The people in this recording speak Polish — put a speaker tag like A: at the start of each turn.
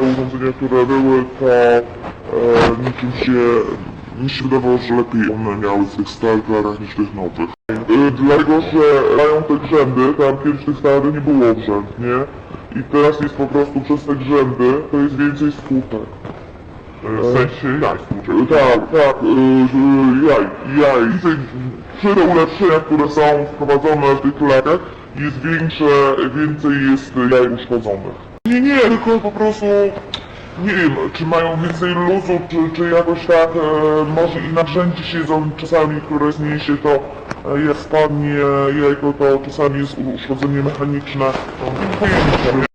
A: urządzenia, które były, to e, niczym się, mi się wydawało, że lepiej one miały w tych starych glarach niż tych nowych. E, dlatego, że mają te grzędy, tam kiedyś tych starych nie było grzęd, nie? I teraz jest po prostu przez te grzędy, to jest więcej skutek.
B: W sensie jaj współczesnych.
A: Tak, tak, y, y, jaj, jaj. Przy te ulepszenia, które są wprowadzone w tych lakach, jest większe, więcej jest jaj uszkodzonych. Nie, nie, tylko po prostu, nie wiem, czy mają więcej luzu, czy, czy jakoś tak, e, może i na grzędzie siedzą czasami, które jest mniejsze, to e, jak spadnie jajko, to czasami jest uszkodzenie mechaniczne. To nie.